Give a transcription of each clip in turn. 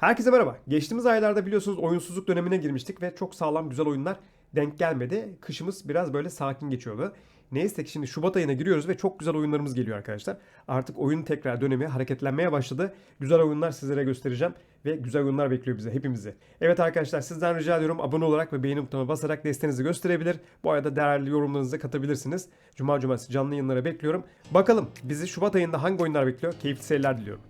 Herkese merhaba. Geçtiğimiz aylarda biliyorsunuz oyunsuzluk dönemine girmiştik ve çok sağlam güzel oyunlar denk gelmedi. Kışımız biraz böyle sakin geçiyordu. Neyse ki şimdi Şubat ayına giriyoruz ve çok güzel oyunlarımız geliyor arkadaşlar. Artık oyun tekrar dönemi hareketlenmeye başladı. Güzel oyunlar sizlere göstereceğim ve güzel oyunlar bekliyor bize hepimizi. Evet arkadaşlar sizden rica ediyorum abone olarak ve beğeni butonuna basarak desteğinizi gösterebilir. Bu arada değerli yorumlarınızı katabilirsiniz. Cuma cumartesi canlı yayınlara bekliyorum. Bakalım bizi Şubat ayında hangi oyunlar bekliyor? Keyifli seyirler diliyorum.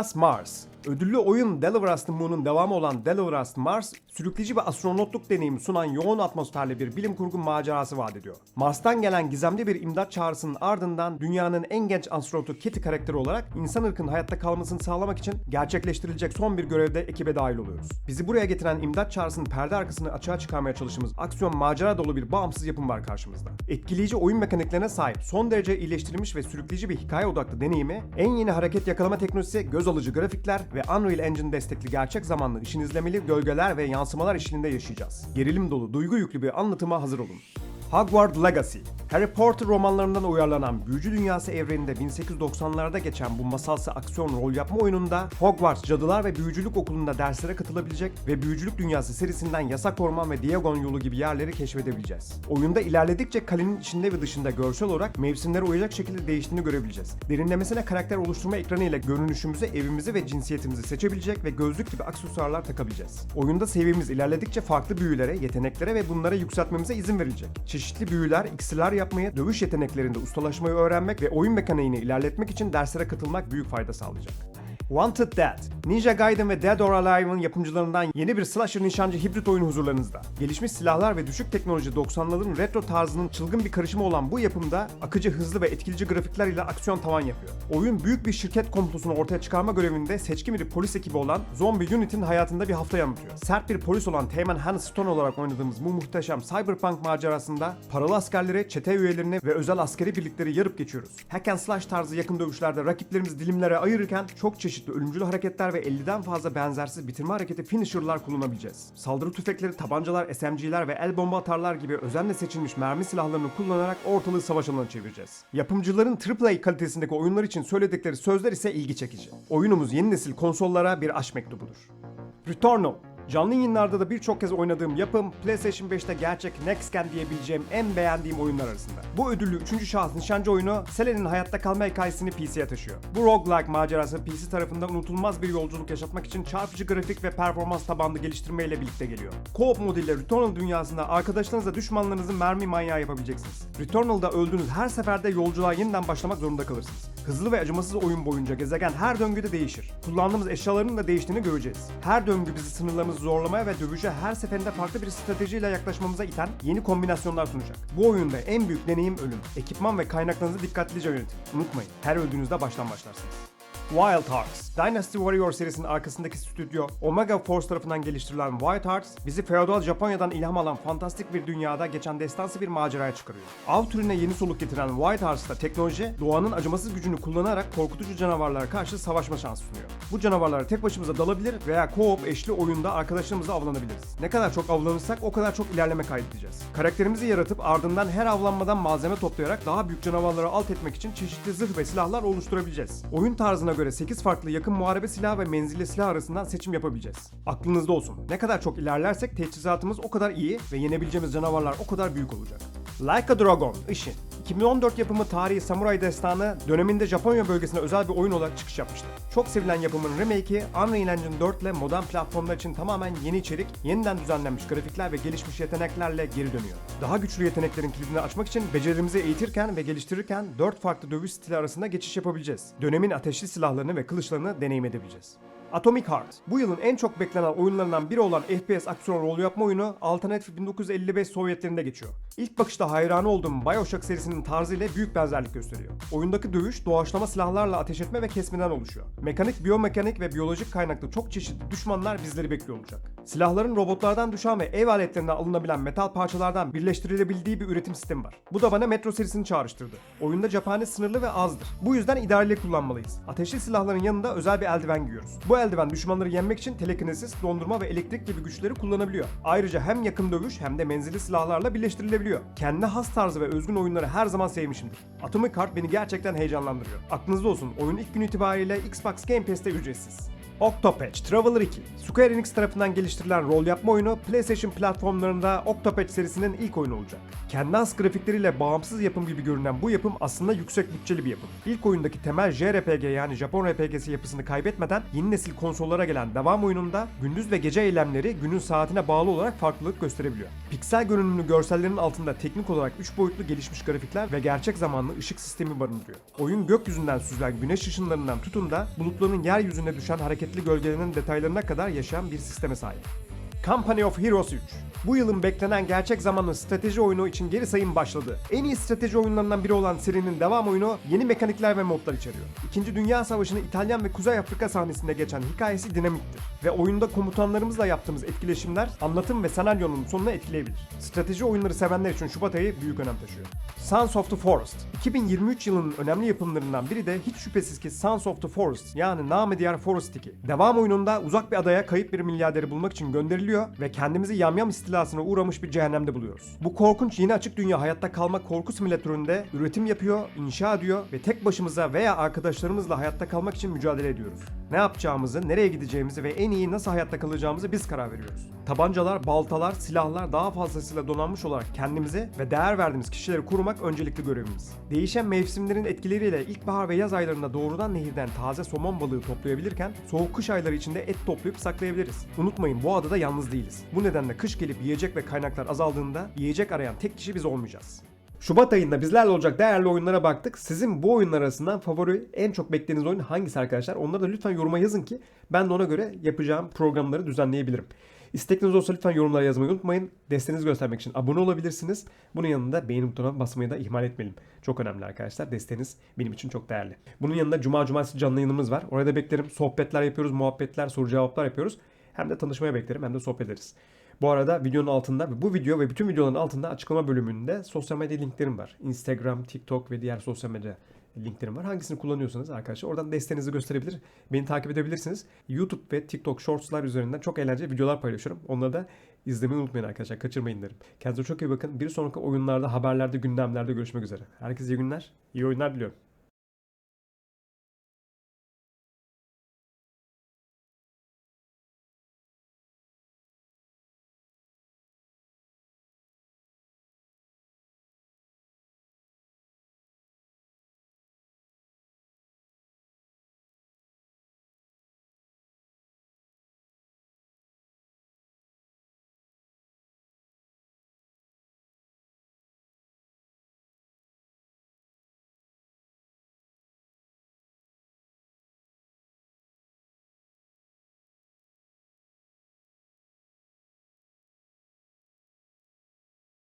Us Mars. Ödüllü oyun Deliver Us Moon'un devamı olan Deliver Mars, sürükleyici bir astronotluk deneyimi sunan yoğun atmosferli bir bilim kurgu macerası vaat ediyor. Mars'tan gelen gizemli bir imdat çağrısının ardından dünyanın en genç astronotu Kitty karakteri olarak insan ırkının hayatta kalmasını sağlamak için gerçekleştirilecek son bir görevde ekibe dahil oluyoruz. Bizi buraya getiren imdat çağrısının perde arkasını açığa çıkarmaya çalıştığımız aksiyon macera dolu bir bağımsız yapım var karşımızda. Etkileyici oyun mekaniklerine sahip son derece iyileştirilmiş ve sürükleyici bir hikaye odaklı deneyimi, en yeni hareket yakalama teknolojisi, göz alıcı grafikler ve Unreal Engine destekli gerçek zamanlı işin izlemeli gölgeler ve yansımalar eşliğinde yaşayacağız. Gerilim dolu, duygu yüklü bir anlatıma hazır olun. Hogwarts Legacy Harry Potter romanlarından uyarlanan büyücü dünyası evreninde 1890'larda geçen bu masalsı aksiyon rol yapma oyununda Hogwarts Cadılar ve Büyücülük Okulu'nda derslere katılabilecek ve Büyücülük Dünyası serisinden Yasak Orman ve Diagon yolu gibi yerleri keşfedebileceğiz. Oyunda ilerledikçe kalenin içinde ve dışında görsel olarak mevsimlere uyacak şekilde değiştiğini görebileceğiz. Derinlemesine karakter oluşturma ekranı ile görünüşümüzü, evimizi ve cinsiyetimizi seçebilecek ve gözlük gibi aksesuarlar takabileceğiz. Oyunda seviyemiz ilerledikçe farklı büyülere, yeteneklere ve bunlara yükseltmemize izin verilecek. Çeşitli büyüler, iksirler yapmayı, dövüş yeteneklerinde ustalaşmayı öğrenmek ve oyun mekaniğini ilerletmek için derslere katılmak büyük fayda sağlayacak. Wanted Dead. Ninja Gaiden ve Dead or Alive'ın yapımcılarından yeni bir slasher nişancı hibrit oyun huzurlarınızda. Gelişmiş silahlar ve düşük teknoloji 90'ların retro tarzının çılgın bir karışımı olan bu yapımda akıcı, hızlı ve etkileyici grafikler ile aksiyon tavan yapıyor. Oyun büyük bir şirket komplosunu ortaya çıkarma görevinde seçkin bir polis ekibi olan Zombie Unit'in hayatında bir haftayı anlatıyor. Sert bir polis olan Teğmen Hans Stone olarak oynadığımız bu muhteşem cyberpunk macerasında paralı askerleri, çete üyelerini ve özel askeri birlikleri yarıp geçiyoruz. Hack and slash tarzı yakın dövüşlerde rakiplerimizi dilimlere ayırırken çok çeşitli ölümcül hareketler ve 50'den fazla benzersiz bitirme hareketi finisher'lar kullanabileceğiz. Saldırı tüfekleri, tabancalar, SMG'ler ve el bomba atarlar gibi özenle seçilmiş mermi silahlarını kullanarak ortalığı savaş alanına çevireceğiz. Yapımcıların AAA kalitesindeki oyunlar için söyledikleri sözler ise ilgi çekici. Oyunumuz yeni nesil konsollara bir aşk mektubudur. Returnal Canlı yayınlarda da birçok kez oynadığım yapım PlayStation 5'te gerçek next gen diyebileceğim en beğendiğim oyunlar arasında. Bu ödüllü 3. şahıs nişancı oyunu Selen'in hayatta kalma hikayesini PC'ye taşıyor. Bu roguelike macerası PC tarafından unutulmaz bir yolculuk yaşatmak için çarpıcı grafik ve performans tabanlı geliştirmeyle birlikte geliyor. Co-op moduyla Returnal dünyasında arkadaşlarınızla düşmanlarınızı mermi manyağı yapabileceksiniz. Returnal'da öldüğünüz her seferde yolculuğa yeniden başlamak zorunda kalırsınız. Hızlı ve acımasız oyun boyunca gezegen her döngüde değişir. Kullandığımız eşyaların da değiştiğini göreceğiz. Her döngü bizi sınırlarımızı zorlamaya ve dövüşe her seferinde farklı bir stratejiyle yaklaşmamıza iten yeni kombinasyonlar sunacak. Bu oyunda en büyük deneyim ölüm. Ekipman ve kaynaklarınızı dikkatlice yönetin. Unutmayın, her öldüğünüzde baştan başlarsınız. Wild Hearts. Dynasty Warrior serisinin arkasındaki stüdyo Omega Force tarafından geliştirilen Wild Hearts bizi feodal Japonya'dan ilham alan fantastik bir dünyada geçen destansı bir maceraya çıkarıyor. Av türüne yeni soluk getiren Wild Hearts'ta teknoloji doğanın acımasız gücünü kullanarak korkutucu canavarlara karşı savaşma şansı sunuyor. Bu canavarlara tek başımıza dalabilir veya co-op eşli oyunda arkadaşlarımızla avlanabiliriz. Ne kadar çok avlanırsak o kadar çok ilerleme kaydedeceğiz. Karakterimizi yaratıp ardından her avlanmadan malzeme toplayarak daha büyük canavarları alt etmek için çeşitli zırh ve silahlar oluşturabileceğiz. Oyun tarzına göre 8 farklı yakın muharebe silahı ve menzilli silah arasından seçim yapabileceğiz. Aklınızda olsun. Ne kadar çok ilerlersek teçhizatımız o kadar iyi ve yenebileceğimiz canavarlar o kadar büyük olacak. Like a Dragon, Ishin. 2014 yapımı tarihi samuray destanı döneminde Japonya bölgesine özel bir oyun olarak çıkış yapmıştı. Çok sevilen yapımın remake'i Unreal Engine 4 ile modern platformlar için tamamen yeni içerik, yeniden düzenlenmiş grafikler ve gelişmiş yeteneklerle geri dönüyor. Daha güçlü yeteneklerin kilidini açmak için becerilerimizi eğitirken ve geliştirirken 4 farklı dövüş stili arasında geçiş yapabileceğiz. Dönemin ateşli silahlarını ve kılıçlarını deneyim edebileceğiz. Atomic Heart. Bu yılın en çok beklenen oyunlarından biri olan FPS aksiyon rol yapma oyunu Alternative 1955 Sovyetlerinde geçiyor. İlk bakışta hayranı olduğum Bioshock serisinin tarzıyla büyük benzerlik gösteriyor. Oyundaki dövüş doğaçlama silahlarla ateş etme ve kesmeden oluşuyor. Mekanik, biyomekanik ve biyolojik kaynaklı çok çeşitli düşmanlar bizleri bekliyor olacak. Silahların robotlardan düşen ve ev aletlerinden alınabilen metal parçalardan birleştirilebildiği bir üretim sistemi var. Bu da bana Metro serisini çağrıştırdı. Oyunda cephane sınırlı ve azdır. Bu yüzden idareli kullanmalıyız. Ateşli silahların yanında özel bir eldiven giyiyoruz. Bu eldiven düşmanları yenmek için telekinesis, dondurma ve elektrik gibi güçleri kullanabiliyor. Ayrıca hem yakın dövüş hem de menzilli silahlarla birleştirilebiliyor. Kendi has tarzı ve özgün oyunları her zaman sevmişimdir. Atomic Heart beni gerçekten heyecanlandırıyor. Aklınızda olsun oyun ilk gün itibariyle Xbox Game Pass'te ücretsiz. Octopatch Traveler 2 Square Enix tarafından geliştirilen rol yapma oyunu PlayStation platformlarında Octopatch serisinin ilk oyunu olacak. Kendi has grafikleriyle bağımsız yapım gibi görünen bu yapım aslında yüksek bütçeli bir yapım. İlk oyundaki temel JRPG yani Japon RPG'si yapısını kaybetmeden yeni nesil konsollara gelen devam oyununda gündüz ve gece eylemleri günün saatine bağlı olarak farklılık gösterebiliyor. Piksel görünümlü görsellerin altında teknik olarak 3 boyutlu gelişmiş grafikler ve gerçek zamanlı ışık sistemi barındırıyor. Oyun gökyüzünden süzülen güneş ışınlarından tutun da bulutların yeryüzüne düşen hareketli gölgelerin detaylarına kadar yaşayan bir sisteme sahip. Company of Heroes 3. Bu yılın beklenen gerçek zamanlı strateji oyunu için geri sayım başladı. En iyi strateji oyunlarından biri olan serinin devam oyunu yeni mekanikler ve modlar içeriyor. İkinci Dünya Savaşı'nı İtalyan ve Kuzey Afrika sahnesinde geçen hikayesi dinamiktir. Ve oyunda komutanlarımızla yaptığımız etkileşimler anlatım ve senaryonun sonunu etkileyebilir. Strateji oyunları sevenler için Şubat ayı büyük önem taşıyor. Sons of the Forest 2023 yılının önemli yapımlarından biri de hiç şüphesiz ki Sons of the Forest yani namı diğer Forest 2. Devam oyununda uzak bir adaya kayıp bir milyarderi bulmak için gönderiliyor ve kendimizi yamyam istilasına uğramış bir cehennemde buluyoruz. Bu korkunç yeni açık dünya hayatta kalma korku simülatöründe üretim yapıyor, inşa ediyor ve tek başımıza veya arkadaşlarımızla hayatta kalmak için mücadele ediyoruz. Ne yapacağımızı, nereye gideceğimizi ve en iyi nasıl hayatta kalacağımızı biz karar veriyoruz. Tabancalar, baltalar, silahlar daha fazlasıyla donanmış olarak kendimizi ve değer verdiğimiz kişileri korumak öncelikli görevimiz. Değişen mevsimlerin etkileriyle ilkbahar ve yaz aylarında doğrudan nehirden taze somon balığı toplayabilirken soğuk kış ayları içinde et toplayıp saklayabiliriz. Unutmayın bu adada yalnız değiliz. Bu nedenle kış gelip yiyecek ve kaynaklar azaldığında yiyecek arayan tek kişi biz olmayacağız. Şubat ayında bizlerle olacak değerli oyunlara baktık. Sizin bu oyunlar arasından favori en çok beklediğiniz oyun hangisi arkadaşlar? Onları da lütfen yoruma yazın ki ben de ona göre yapacağım programları düzenleyebilirim. İstekleriniz olsa lütfen yorumlara yazmayı unutmayın. Desteğinizi göstermek için abone olabilirsiniz. Bunun yanında beğeni butonuna basmayı da ihmal etmeyelim. Çok önemli arkadaşlar. Desteğiniz benim için çok değerli. Bunun yanında cuma cumartesi canlı yayınımız var. Orada beklerim. Sohbetler yapıyoruz, muhabbetler, soru cevaplar yapıyoruz. Hem de tanışmaya beklerim hem de sohbet ederiz. Bu arada videonun altında bu video ve bütün videoların altında açıklama bölümünde sosyal medya linklerim var. Instagram, TikTok ve diğer sosyal medya linklerim var. Hangisini kullanıyorsanız arkadaşlar oradan desteğinizi gösterebilir. Beni takip edebilirsiniz. YouTube ve TikTok Shorts'lar üzerinden çok eğlenceli videolar paylaşıyorum. Onları da izlemeyi unutmayın arkadaşlar. Kaçırmayın derim. Kendinize çok iyi bakın. Bir sonraki oyunlarda, haberlerde, gündemlerde görüşmek üzere. Herkese iyi günler. iyi oyunlar diliyorum.